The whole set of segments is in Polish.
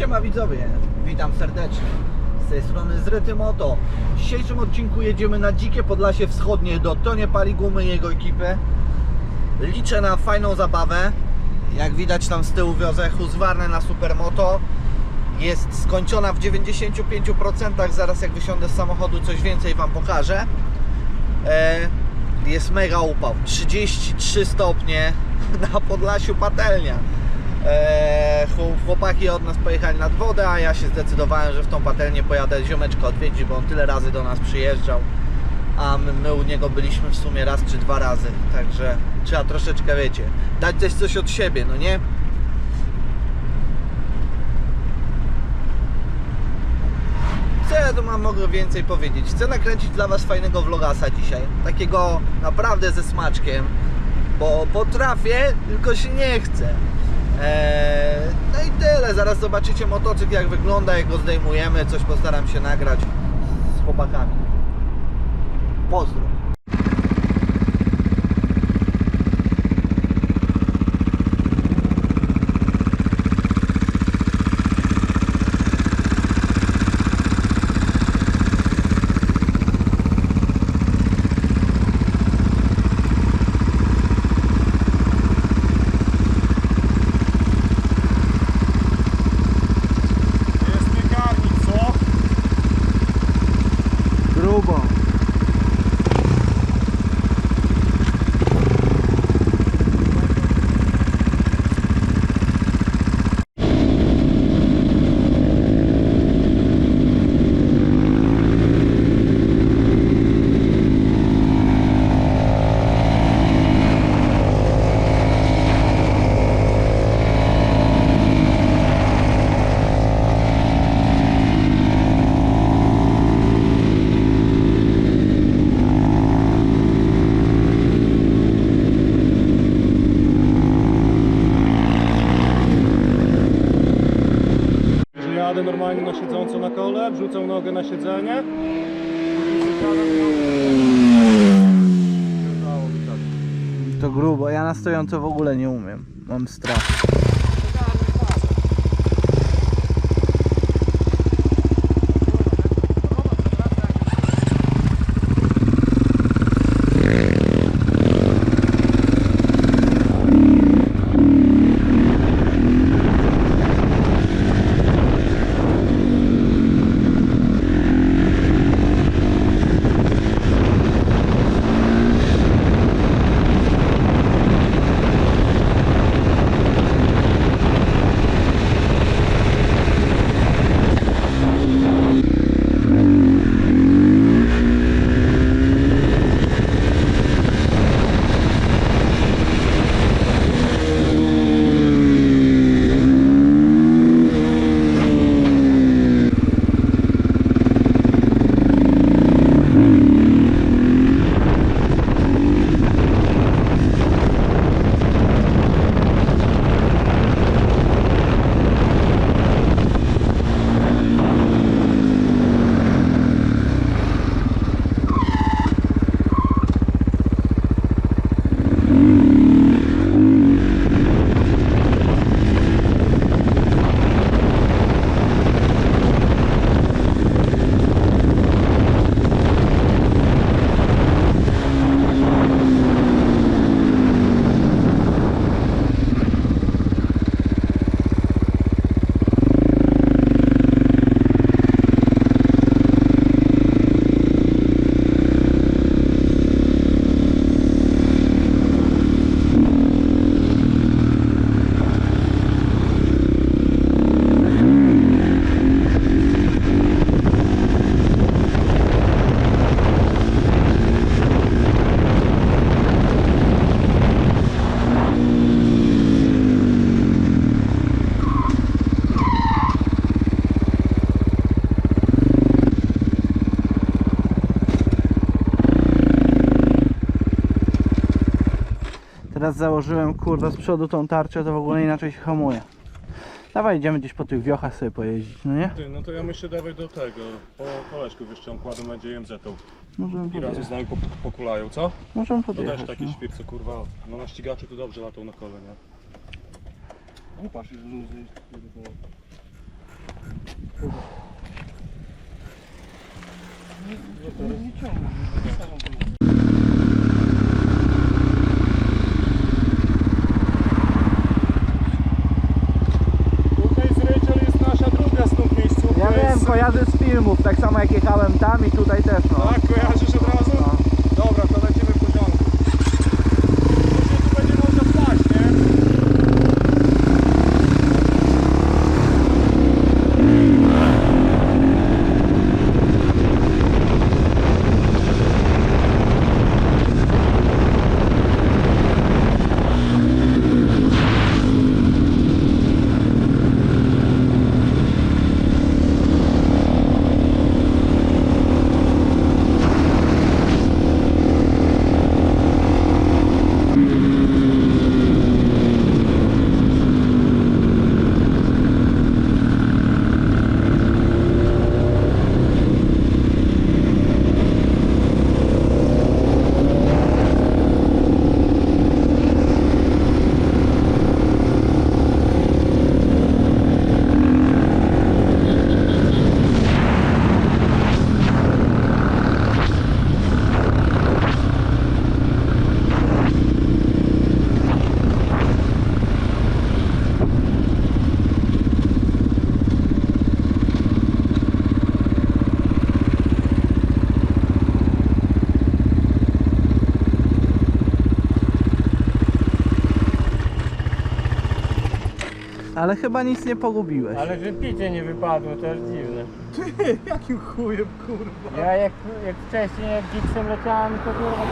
Siema widzowie, witam serdecznie. Z tej strony Zryty Moto. W dzisiejszym odcinku jedziemy na Dzikie Podlasie Wschodnie do Tonie Paligumy i jego ekipy. Liczę na fajną zabawę. Jak widać tam z tyłu wiozę Husqvarnę na Supermoto. Jest skończona w 95%, zaraz jak wysiądę z samochodu coś więcej Wam pokażę. E, jest mega upał, 33 stopnie na Podlasiu patelnia. E, chłop- chłopaki od nas pojechali nad wodę, a ja się zdecydowałem, że w tą patelnię pojadę ziomeczka odwiedzić, bo on tyle razy do nas przyjeżdżał, a my, my u niego byliśmy w sumie raz czy dwa razy, także trzeba troszeczkę, wiecie, dać coś od siebie, no nie? Co ja tu mam mogę więcej powiedzieć? Chcę nakręcić dla Was fajnego vlogasa dzisiaj. Takiego naprawdę ze smaczkiem. Bo potrafię, tylko się nie chce. Eee, no i tyle. Zaraz zobaczycie motocykl jak wygląda, jak go zdejmujemy. Coś postaram się nagrać z chłopakami. Pozdro. Jest piekarnik, co? Grubo. Że jadę normalnie na kole, wrzucam nogę na siedzenie. To grubo. Ja na stojąco w ogóle nie umiem. Mam strach. założyłem kurwa z przodu tą tarczę, to w ogóle inaczej się hamuje. Dawaj, idziemy gdzieś po tych wiochach sobie pojeździć, no nie? Ty, no to ja myślę dawaj do tego, po koleżku jeszcze kładę będzie MZ-tą. Możemy I razem z nami pokulają, co? Możemy To podjechać. też taki no. co kurwa, no na ścigaczu to dobrze latą na kole, nie? Upasz już luzy. Tak samo jak jechałem tam i tutaj też, no. Tak, kojarzysz od razu? No. Dobra, to lecimy w porządku. Później tu będzie można stać, nie? Ale chyba nic nie pogubiłeś. Ale że picie nie wypadło, to jest dziwne. Ty, jakim chujem, kurwa. Ja jak, jak wcześniej, jak gigsem leciałem, to kurwa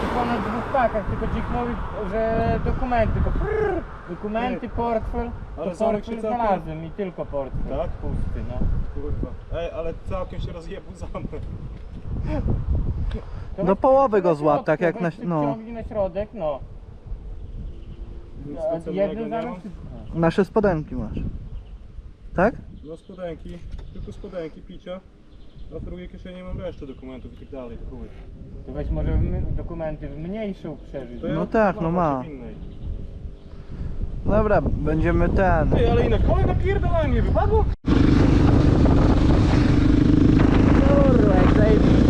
tylko na dwóch pakach, tylko dźwignął, że dokumenty, tylko prrr, dokumenty, portfel, Ale to Zorek portfel się całkiem- znalazłem i tylko portfel. Tak? Pusty, no. Kurwa. Ej, ale całkiem się rozjebł zamek. To Do weź połowy go złap, tak jak weź na- ty no. Na środek, no. Zamek mam. czy... Nasze spodenki masz. Tak? No spodenki, tylko spodenki, picia. A w drugiej kieszeni mam resztę dokumentów i tak dalej, chuj. To weź może w my- dokumenty w mniejszą przeżyć. To No ja tak, no mam ma. właśnie w innej. Dobra, będziemy ten. Ty, ale inne kole napierdalałem, nie wypadło? Kurwa, jak zajebiście.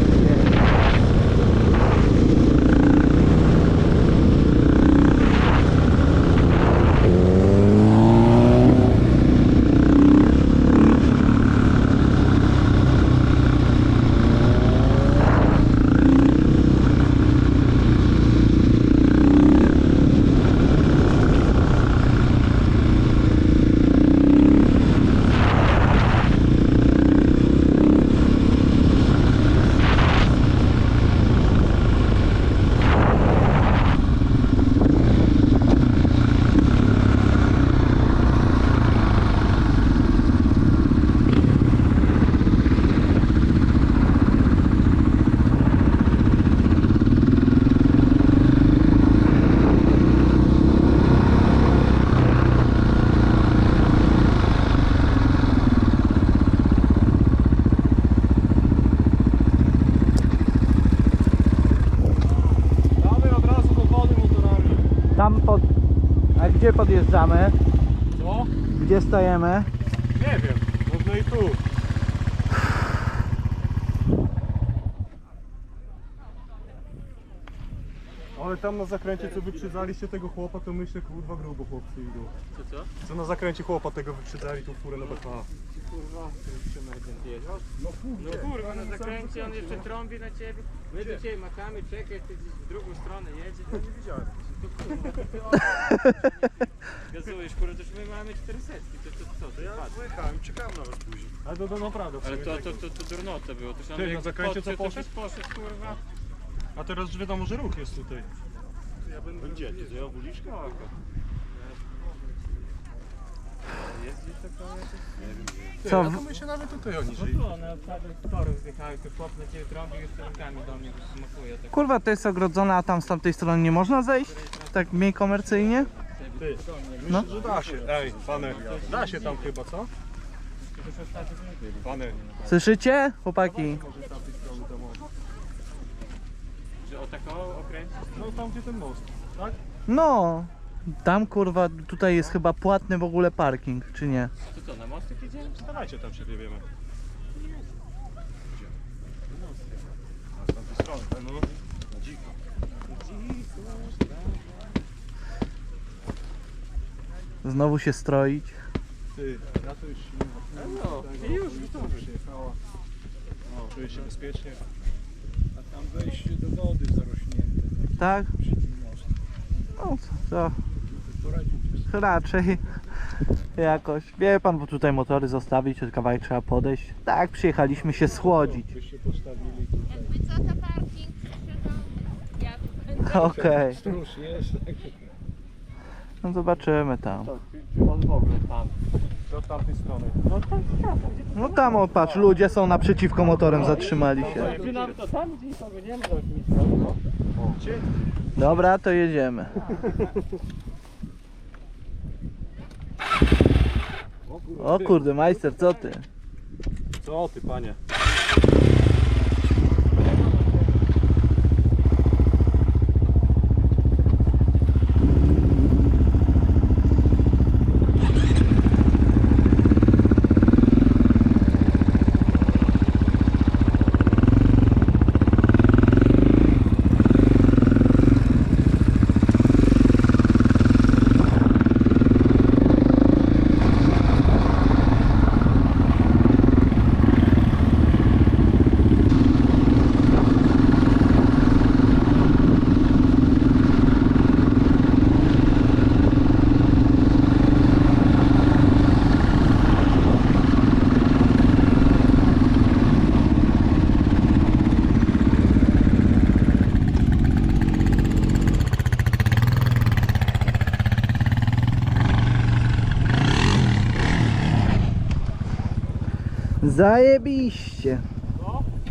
Damy od razu do wody motorami. Tam pod... A gdzie podjeżdżamy? Co? Gdzie stajemy? Nie wiem, można i tu. Ale tam na zakręcie co wyprzedzaliście tego chłopa, to myślę kurwa grubo chłopcy idą. Co, co? Co na zakręcie chłopa tego wyprzedzali tą furę na BK. Kurwa, No No kurwa, na zakręcie on jeszcze trąbi na ciebie. My do ciebie machamy, czekaj, ty gdzieś w drugą stronę jedzie. Ja nie widziałem. Tu kurwa, ty. Gazujesz, kurwa, to już my mamy 400, to, to co, to Ja pojechałem czekałem nawet później. Ale to, to naprawdę. Ale sumie to, tak- to, to, to durnota było, to się Ty, na zakręcie co to poszedł? poszedł, kurwa. A teraz już wiadomo, że ruch jest tutaj. Ja będę gdzie? To ja uliczkę? Jest gdzieś taka jakaś... Ty, Co, w- to myślę nawet tutaj oni No żyli. tu, one z torów zjechały, tu chłop na ciebie trąbi już rękami do mnie smakuje. Tak, Kurwa, to jest ogrodzone, a tam z tamtej strony nie można zejść? Tak mniej komercyjnie? Ty, No. myślę, że da się. Ej, pane, da się tam chyba, co? Słyszycie, chłopaki? może z tamtej strony tam o. O taką okręcić? No tam gdzie ten most, tak? No, tam kurwa, tutaj jest chyba płatny w ogóle parking, czy nie? To co, na mostek idziemy? Starajcie tam się nie wiemy. A z tamtej strony, tak? no. Na dziko. Znowu się stroić. Ty, ja to już nie ma. No, i już, to przyjechała. No, czuję się bezpiecznie. Wejście do wody zarośnięte. Tak? Przy tym mostku. No to Poradził sobie. raczej jakoś. Wie pan, bo tutaj motory zostawić, od kawałek trzeba podejść. Tak, przyjechaliśmy się schłodzić. Byście postawili tutaj. Jakby co to parking ja tu będę. Okej, Stróż jest. no zobaczymy tam. On w ogóle tam. Do tamtej strony. No tam tam, gdzie No tam o, patrz, ludzie są naprzeciwko motorem, zatrzymali się. Jakby nawet to tam, gdzie nikogo nie ma, to nic nie Dobra, to jedziemy. O kurde, majster, co ty? Co ty, panie? Zajebiście.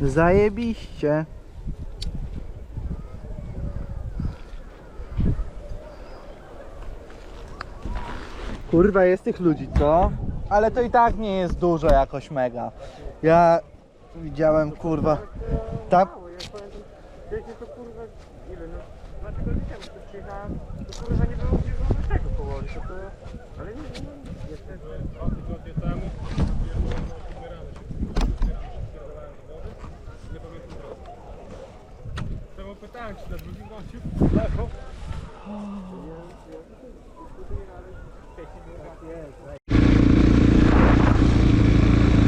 Zajebiście. Kurwa, jest tych ludzi, co? Ale to i tak nie jest dużo jakoś mega. Ja widziałem, kurwa, tak? Tygodnie temu pierdolone odbierane się. Spierdolałem do wody. Nie pamiętam teraz. Temu pytałem, czy na drugim gościu lewo.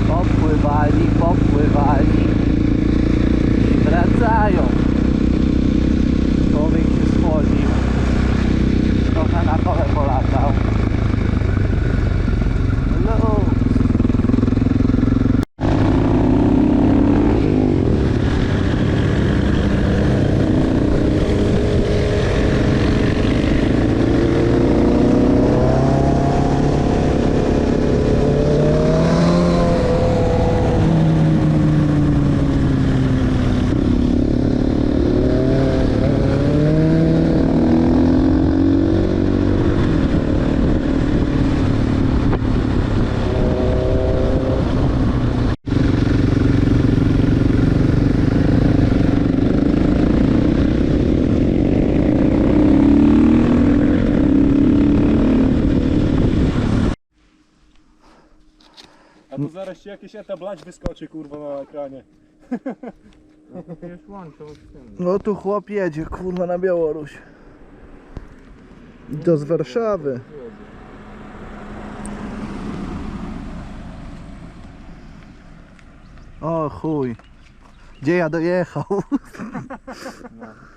Popływali, popływali i wracają. Człowiek się schłodził. Trochę na kole polatał. Hello. A to zaraz ci jakieś etablać wyskoczy kurwa na ekranie. Już łączą z tym. No tu chłop jedzie, kurwa, na Białoruś. Do z Warszawy. O chuj. Gdzie ja dojechał? I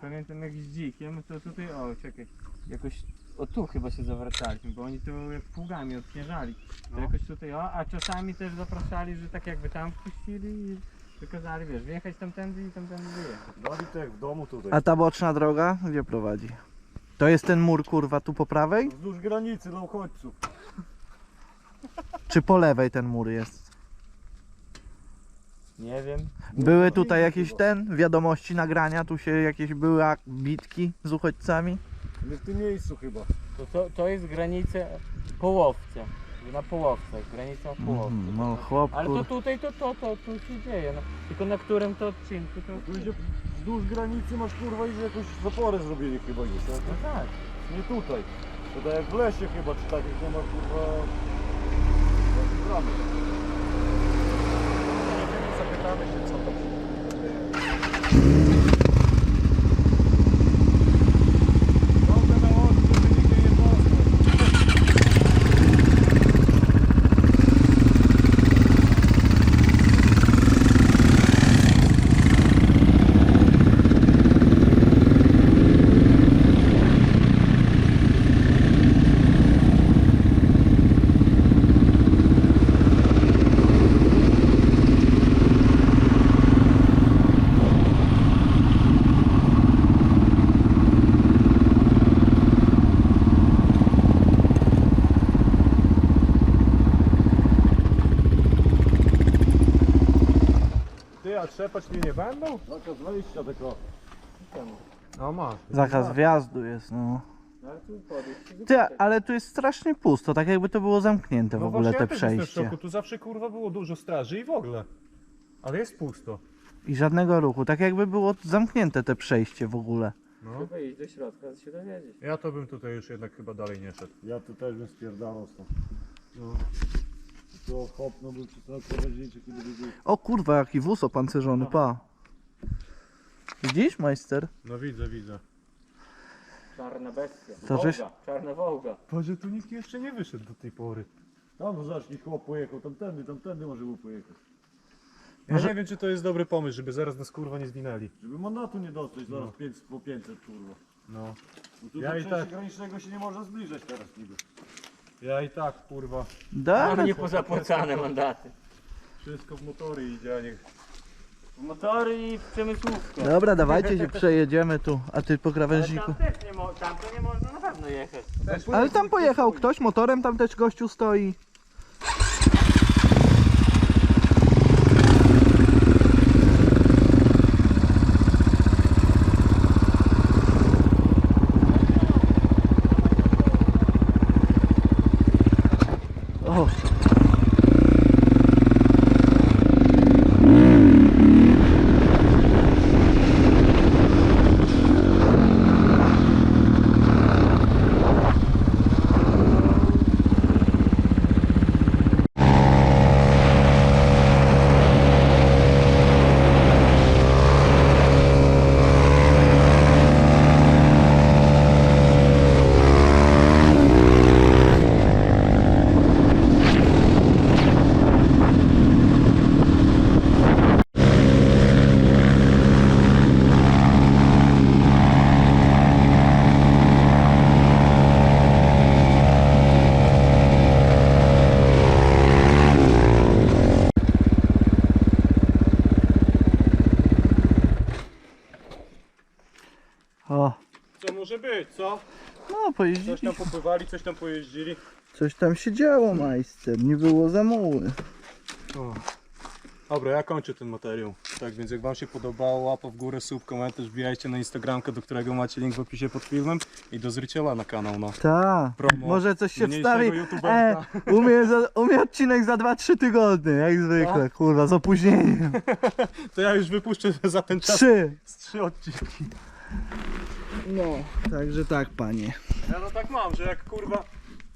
pamiętam jak z dzikiem, to tutaj, o czekaj, jakoś, o tu chyba się zawracaliśmy, bo oni tu jak pługami odśnieżali. To No. jakoś tutaj, o, a czasami też zapraszali, że tak jakby tam wpuścili i przekazali, wiesz, wjechać tamtędy i tamtędy wyjechać. Dawid to jak w domu tutaj. A ta boczna droga gdzie prowadzi? To jest ten mur, kurwa, tu po prawej? Wzdłuż granicy dla uchodźców. Czy po lewej ten mur jest? Nie wiem. Były tutaj jakieś ten, wiadomości, nagrania, tu się jakieś były ak- bitki z uchodźcami? Nie w tym miejscu chyba. To, to, to jest granica połowca, na połowcach, granica połowca. Mhm, No chłop, Ale to kur... tutaj, to, to, to, tu się dzieje, no. Tylko na którym to odcinku, to... Tu idzie wzdłuż granicy masz kurwa i jakąś zaporę zrobili chyba gdzieś, tak? No tak. Nie tutaj. To tak jak w lesie chyba, czy tak jak nie ma kurwa... Bramy. Zapytamy się co to. Mnie nie będą? Zakaz wejścia tylko. No ma. Zakaz wjazdu jest, no. Ale tu podejść. Ty, ale tu jest strasznie pusto, tak jakby to było zamknięte w No ogóle te przejście. Tu zawsze kurwa było dużo straży i w ogóle. Ale jest pusto. I żadnego ruchu, tak jakby było zamknięte te przejście w ogóle. No. Trzeba iść do środka, się dowiedzieć. Ja to bym tutaj już jednak chyba dalej nie szedł. Ja tu też bym spierdalał stąd. No. To hopno to prowadzicie, kiedy. O kurwa, jaki wóz opancerzony, pa. Widzisz, majster? no widzę, widzę. Czarna bestia. Żeś- Wołga, czarna wołga. Boże, tu nikt jeszcze nie wyszedł do tej pory. Tam no zacznij chłop pojechał, tamtędy, tamtędy może był pojechać. Ja Może- nie wiem, czy to jest dobry pomysł, żeby zaraz nas kurwa nie zwinęli. Żeby mandatu nie dostać zaraz pięć, po 500 kurwa. No. Bo tu Ja do i przejścia tak- granicznego się nie można zbliżać teraz niby. Ja i tak kurwa. Da? Mam niepozapłacane mandaty. Wszystko w motory idzie, a nie... Motory i przemysłówka. Dobra, dawajcie się przejedziemy tu, a ty po Ale krawężniku. tam też nie, mo- tam to nie można na pewno jechać. Ale tam pojechał ktoś motorem, tam też gościu stoi. O. o. Co może być, co? No, Coś pojeździli. tam popływali, coś tam pojeździli. Coś tam się działo, majster. Nie było zamuły. O. Dobra, ja kończę ten materiał. Tak więc jak wam się podobało, łapa w górę, sub, komentarz, wbijajcie na Instagramkę, do którego macie link w opisie pod filmem i do zryciela na kanał, no. Ta, Promo może coś się mniejszego wstawi. E, youtuberka. u, mnie za, u mnie odcinek za 2-3 tygodnie, jak zwykle, kurwa, z opóźnieniem. To ja już wypuszczę za ten czas Trzy. z trzy odcinki. No, także tak, panie. Ja no tak mam, że jak kurwa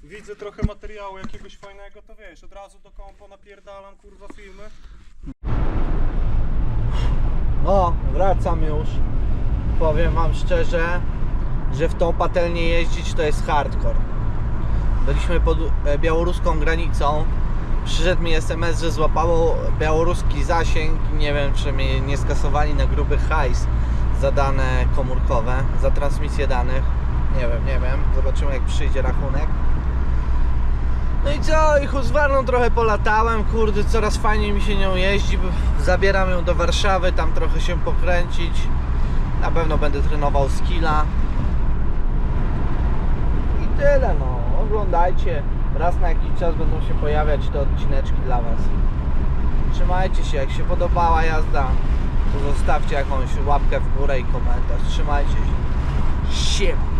widzę trochę materiału jakiegoś fajnego, to wiesz, od razu do kompo napierdalam kurwa filmy. No, wracam już. Powiem wam szczerze, że w tą patelnię jeździć to jest hardcore. Byliśmy pod e, białoruską granicą. Przyszedł mi SMS, że złapało białoruski zasięg. Nie wiem, czy mnie nie skasowali na gruby hajs za dane komórkowe, za transmisję danych. Nie wiem, nie wiem. Zobaczymy, jak przyjdzie rachunek. No i co? I Husqvarną trochę polatałem, kurde, coraz fajniej mi się nią jeździ. Zabieram ją do Warszawy, tam trochę się pokręcić. Na pewno będę trenował skilla. I tyle no, oglądajcie. Raz na jakiś czas będą się pojawiać te odcineczki dla Was. Trzymajcie się, jak się podobała jazda, zostawcie jakąś łapkę w górę i komentarz. Trzymajcie się. Siema.